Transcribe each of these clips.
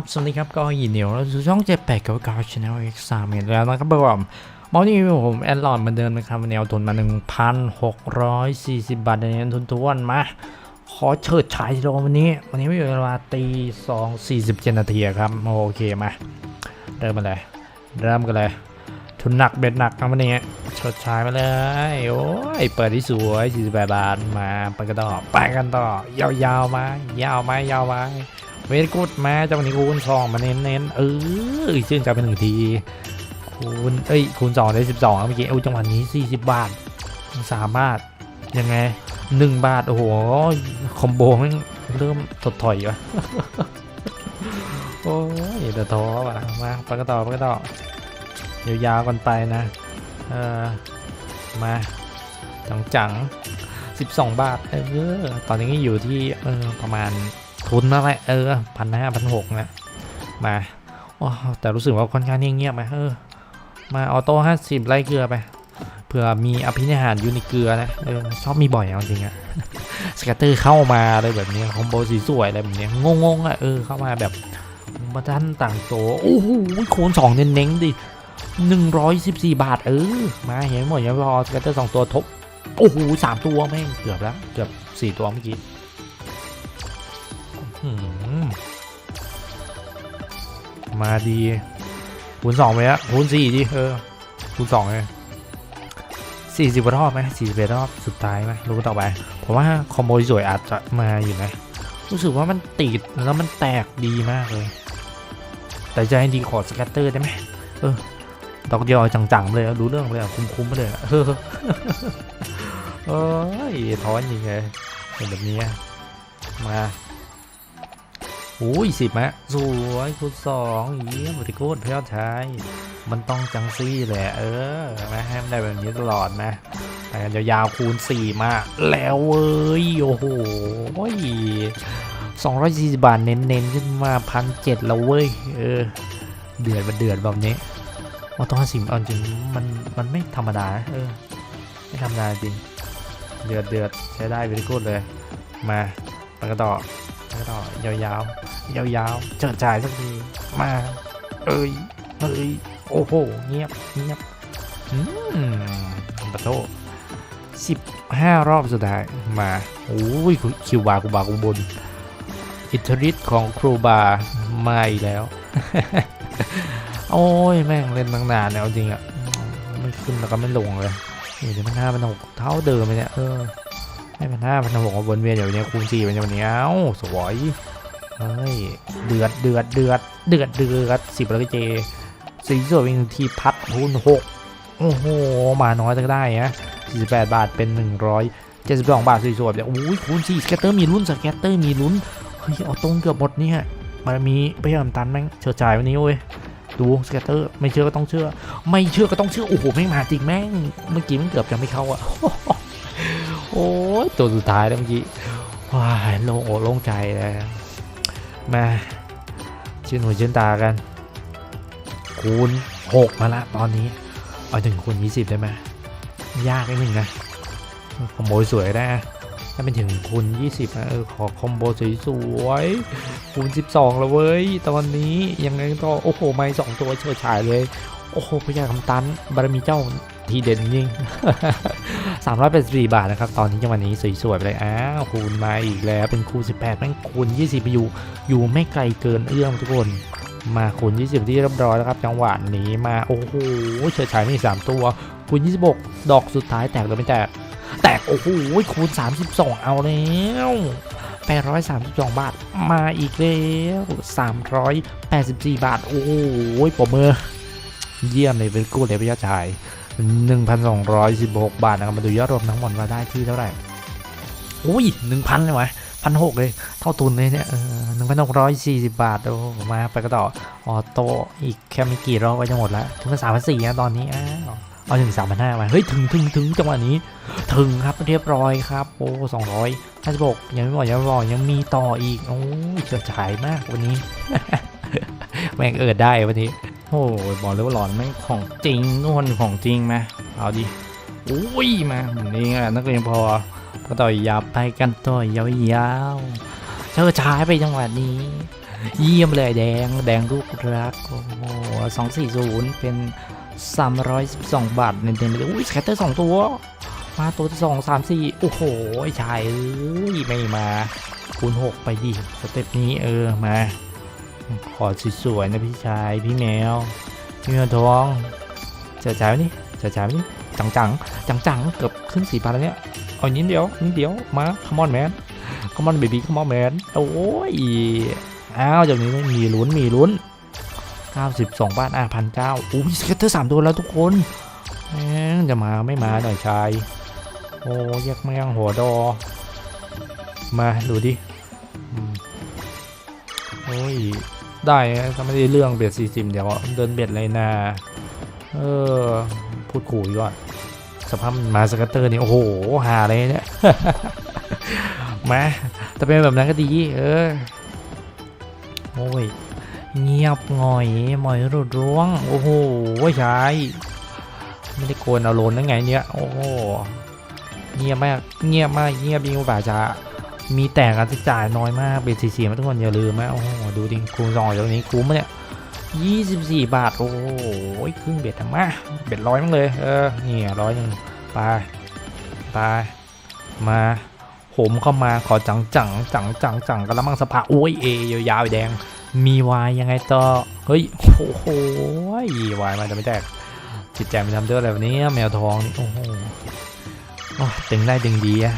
ครับ สวัสดีครับ ก็ยินดีต้อนรับสู่ช่องเจ็ดแปดกับการชาแนลเอ็กซ์สามเห็นแล้วนะครับเบอร์ผมมอนี่ผมแอดลอดเหมือนเดิมนะครับวันนี้เอาทุนมา 1,640 บาทในเงินทุนทวนมา ขอเฉิดฉายทีเดียววันนี้ วันนี้ไม่อยู่เวลาตีสองสี่สิบเจ็ดนาทีครับ โอเคมา เริ่มมาเลย เริ่มกันเลย ทุนหนักเบ็ดหนักครับวันนี้เฉิดฉายมาเลย โอ้ย เปิดที่สวย48บาทมาไปกันต่อไปกันต่อยาวๆมายาวมายาวมา เวทกูดมาจังหวะนี้คูณสองมาเน้นๆเออชื่นใจเป็นหนึ่งทีคูณเอ้ยคูณสองได้สิบสองเมื่อกี้เอ้ยจังหวะนี้สี่สิบบาทสามบาทยังไงหนึ่งบาทโอ้โหคอมโบมันเริ่มถดถอยวะโอ้ยเดี๋ยวท้อว่ะมาไปกันต่อไปกันต่อยาวๆกันไปนะเออมาจังๆสิบสองบาทเออตอนนี้อยู่ที่เออประมาณ ทุนมาไหมเออพันห้าพันหกนะมาว้าแต่รู้สึกว่าค่อนข้างเงียบๆไหมเออมาออโต้ห้าสิบไล่เกลือไปเผื่อมีอภินิหารอยู่ในเกลือนะเออชอบมีบ่อยเอาจริงอะสกัตเตอร์เข้ามาอะไรแบบนี้คอมโบสีสวยอะไรแบบนี้งงๆอะเออเข้ามาแบบมาท่านต่างโตโอ้โหคูณสองเน้นๆดิหนึ่งร้อยสิบสี่บาทเออมาเห็นหมดยังพอสกัตเตอร์สองตัวทบโอ้โหสามตัวแม่งเกือบแล้วเกือบสี่ตัวเมื่อกี้ มาดีคูณสองไปแล้วคูณสี่ดิเออคูณสองเลยสี่สิบรอบไหมสี่สิบรอบสุดท้ายไหมรู้ต่อไปผมว่าคอมโบสวยอาจจะมาอยู่นะรู้สึกว่ามันติดแล้วมันแตกดีมากเลย แต่จะให้ดีขอสแกตเตอร์ได้ไหมเออดอกเดียวเอาจังๆเลยรู้เรื่องเลยคุ้มๆไปเลยเออเอ้ยท้อนจริงเลยเป็นแบบนี้มา โอ้ยสิบมะสวยคูณสองเยี่ยมบริโภคเพื่อนชายมันต้องจังซี่แหละเออนะให้มันได้แบบนี้ตลอดนะไปกันยาวๆคูณสี่มาแล้วเว้ยโอ้โหสองร้อยสี่สิบบาทเน้นๆขึ้นมาพันเจ็ดแล้วเว้ยเออ เดือดมันเดือดแบบนี้ว่าต้องสิมเอาจริงมันมันไม่ธรรมดาเออไม่ธรรมดาจริงเดือดเดือดใช้ได้บริโภคเลย มาไปกันต่อ แล้วก็ยาวๆยาวๆเจิดจ่ายสักทีมาเอ้ยเอ้ยโอ้โหเงียบเงียบอืมปะโทสิบห้ารอบสุดท้ายมาโอ้ยคิวบากูบากูบนอิทธิฤทธิ์ของครูบามาอีกแล้ว โอ้ยแม่งเล่นตั้งนานแล้วจริงอะไม่ขึ้นแล้วก็ไม่ลงเลยนี่เดี๋ยวมันห้ามันหกเท่าเดิมเลยเนี่ยเออ ให้มันห้าพันหกวนเวียนอยู่เนี่ยคูณสี่เป็นอย่างนี้เอ้าสวยเฮ้ยเดือดเดือดเดือดเดือดเดือดสิบแล้วก็เจสีสวยเป็นทีพัดคูณหกโอ้โหมาน้อยจะได้นะสี่สิบแปดบาทเป็นหนึ่งร้อยเจ็ดสิบสองบาทสวยๆเนี่ยโอ้ยคูณสี่สแกตเตอร์มีลุ้นสแกตเตอร์มีลุ้นเฮ้ยเอาตรงเกือบหมดเนี่ยมันมีไปยามตันแม่งเชิดจ่ายวันนี้เว้ยดูสแกตเตอร์ไม่เชื่อก็ต้องเชื่อ ไม่เชื่อก็ต้องเชื่อโอ้โหแม่งมาจริงแม่งเมื่อกี้มันเกือบจะไม่เข้าอะ โอ้ยตัวสุดท้ายแล้วเมื่อกี้ว้ายโล่งอกโล่งใจเลยมาชื่นหูชื่นตากัน คูณหกมาละตอนนี้ เอาถึงคูณยี่สิบได้ไหมยากนิดนึงนะคอมโบสวยได้นะถ้าเป็นถึงคูณ 20นะเออขอคอมโบสวยๆคูณ 12 แล้วเว้ย ตอนนี้ยังไงก็โอ้โห ไม่สองตัวเฉิดฉายเลย โอ้โหพญาคำตันบารมีเจ้าทีเด่นจริง 384 บาทนะครับ ตอนนี้จังหวะนี้สวยๆไปเลย อ้าวคูณมาอีกแล้ว เป็นคูณ 18แม่งคูณ 20ไปอยู่ อยู่ไม่ไกลเกินเอื้อมทุกคน มาคูณ 20 ที่เรียบร้อยแล้วครับ จังหวะนี้มา โอ้โหเฉิดฉายมีสามตัว คูณ 26 ดอกสุดท้ายแตกหรือไม่แตก แตก โอ้โห คูณ 32 เอาแล้ว832 บาท มาอีกแล้ว384 บาท โอ้โหปรบมือเยี่ยมเลยเป็นกู้เลยพี่ยอดชาย 1,216 บาทนะครับมาดูยอดรวมทั้งหมดว่าได้ที่เท่าไหร่อุ้ย1,000เลยวะพันหกเลย เท่าทุนเลยเนี่ยหนึ่งพันหกร้อยสี่สิบบาท โอ้มาไปก็ต่อ ออโต้อีกแค่ไม่กี่รอบก็จะหมดแล้ว ถึงสามพันสี่นะตอนนี้อ้าวเอาถึงสามพันห้ามาเฮ้ย ถึงถึงถึงจังหวะนี้ ถึงครับเรียบร้อยครับ โอ้สองร้อยห้าสิบหกยังไม่หมดยังไม่พอยังมีต่ออีก โอ้เฉื่อยฉายมากวันนี้ แม่งเอิดได้วันนี้ โอ้ยบอกเลยว่าหลอนไม่งของจริงทุกคนของจริงไหมเอาดิอุ้ยมาแบบนี้อะนักเรียนพอก็ต่อยยับไปกันต่อยยาวๆเชิดฉายไปจังหวะนี้ เยี่ยมเลยแดงแดงลูกรักโอ้โหสองสี่ศูนย์เป็นสามร้อยสิบสองบาทเต็มๆเลยอุ้ยสแคตเตอร์สองตัว มาตัวที่สองสามสี่โอ้โหชายเอ้ยไม่มาคูณหกไปดิสเต็ปนี้เออมา ขอสวยๆนะพี่ชายพี่แมว พี่แมวทองเจ๋อจ๋าไหมนี่เจ๋อจ๋าไหมนี่จังจังจังจังๆเกือบขึ้นสี่พันแล้วเนี่ยเอานิดเดียวนิดเดียวมา come on man come on baby come on man โอ้ยอ้าวจากนี้มีลุ้นมีลุ้น92บาทอะพันเก้าอุ้ยสเก็ตเตอร์สามตัวแล้วทุกคนจะมาไม่มาหน่อยชายโอ้ยยักแม่งหัวดอ มาดูดิโอ้ย ได้นะก็ไม่ได้เรื่องเบ็ดสี่สิบเดี๋ยวเดินเบ็ดเลยนะเออ พูดขู่ก่อนสภาพมาสกัตเตอร์นี่โอ้โหหาเลยเนี่ยมาแต่เป็นแบบนั้นก็ดี เออโอ้ยเงียบหง่อยหมอยรุดร่วง โอ้โหชายไม่ได้โกนเอาโลนนั่งไงเนี่ย โอ้โหเงียบมาก เงียบมาก เงียบยิ่งกว่าป่าช้า มีแต่การจ่ายน้อยมากเบ็ดสี่สี่มาทุกคนอย่าลืมนะโอ้โหดูดิคูณสองจากนี้คุ้มเนี่ยยี่สิบสี่บาท โอ้โหครึ่งเบ็ดทั้งมาเบ็ดร้อยมั้งเลย เออนี่ร้อยหนึ่งไปไปมาโหมเข้ามาขอจังจังจังจังจังกันแล้วมั่งสภาโอ้ยเอยาวๆแดง มีวายยังไงต่อเฮ้ยโอ้โหวายมาจะไม่แตกจิตใจมันทำด้วยอะไรแบบนี้แมวทองนี่โอ้โหโอ้ตึงได้ดึงดีอะ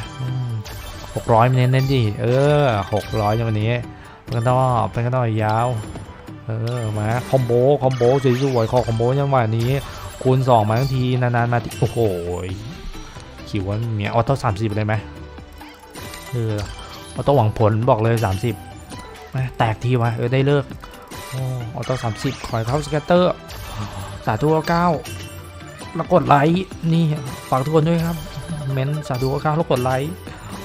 หกร้อยเน้นเน้นๆดิเออหกร้อยย่างวันนี้เป็นกันต่อเป็นกันต่อยาว เออมาคอมโบคอมโบสวยๆคอคอมโบยังหวะนี้ คูณสองมาทั้งทีนานๆมาทีโอ้โหคิวว่าเมียออโต้สามสิบเลยไหมเออออโต้หวังผลบอกเลยสามสิบมาแตกทีวะเออได้เลิกออโต้สามสิบขอยเข้าสแกตเตอร์สาธุเก้าแล้วกดไลค์นี่ฝากทุกคนด้วยครับ เม้นสาธุเก้าแล้วกดไลค์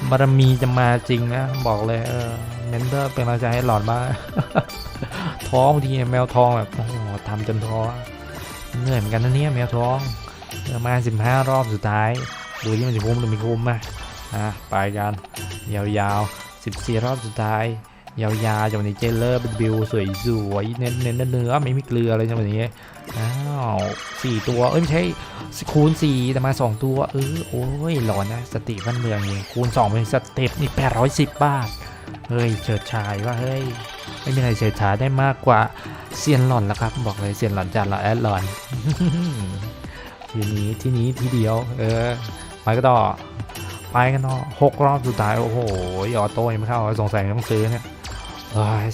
บารมีจะมาจริงนะ บอกเลยเออเมนเพื่อเป็นกำลังใจให้หลอดบ้างท้องทีแมวทองแบบโอ้โหทำจนท้อเหนื่อยเหมือนกันนะเนี่ยแมวทองมาสิบห้ารอบสุดท้าย ดูที่มันจะคุ้มหรือไม่คุ้มอะอะไปกัน ยาวๆสิบสี่รอบสุดท้าย ยาวๆจากวันนี้เจเลอร์เป็นบิวสวยสวยๆเน้นเน้นเนื้อไม่มีเกลือเลยจากวันนี้ยอ้าวสี่ตัวเอ้ยไม่ใช่ คูณสี่แต่มาสองตัว เออ โอ้ยหลอนนะ สติบ้านเมืองเองคูณสองเป็นสเต็ปนี่แปดร้อยสิบบาท เฮ้ยเฉิดฉายว่าเฮ้ย ไม่มีใครเฉิดฉายได้มากกว่าเซียนหลอนแล้วครับ บอกเลยเซียนหลอนจัดหลอนแอดหลอน ทีนี้ที่นี้ทีเดียว เออไปก็ต่อไปกันต่อหกรอบสุดท้าย โอ้โหออโต้ยังไม่เข้าสงสัยต้องซื้อเนี่ย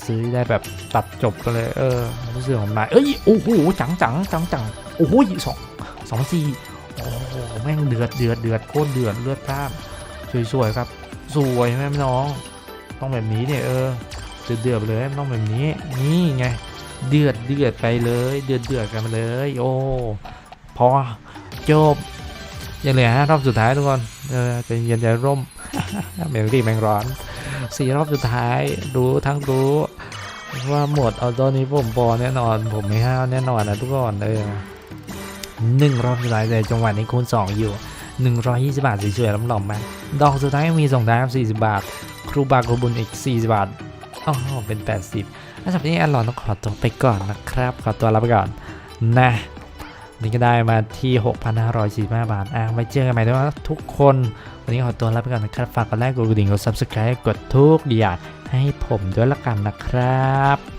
ซื้อได้แบบตัดจบไปเลย เออรู้สึกของนายเอ้ย โอ้โห จังจังจังจังโอ้โหสอง สองสี่โอ้โหแม่งเดือดเดือดเดือดโคตรเดือดเลือดพล่านสวยๆครับ สวยแม่น้อง ต้องแบบนี้เนี่ยเออเดือดเดือดไปเลยต้องแบบนี้ นี่ไง เดือดเดือดไปเลย เดือดเดือดกันไปเลย โอ้พอจบยังเหลือห้ารอบสุดท้ายทุกคนเออจะเย็นใจร่มเมลลี่แมงร้อนสี่รอบสุดท้ายรู้ทั้งรู้ว่าหมดเอาตอนนี้ผมบอแน่นอน ผมไม่ห้าวแน่นอนนะทุกคนเลย 1รอบสุดท้ายเลยจังหวะนี้คูณ2 อยู่ 120 บาทสวยๆล้ำหล่อมมดอกสุดท้ายมีส่งท้าย40 บาท ครูบาครูบุญอีก 40 บาทอ๋อเป็น 80แล้วสำหรับนี้อันหลอนต้องขอตัวไปก่อนนะครับ ขอตัวลาไปก่อนนะนี่ก็ได้มาที่ 6,545 บาท อะไว้เจอกันใหม่ด้วยนะทุกคน วันนี้ขอตัวลาไปก่อนนะครับ ฝากกดไลค์ กดกระดิ่ง กด subscribe กดทุกอย่างให้ผมด้วยละกันนะครับ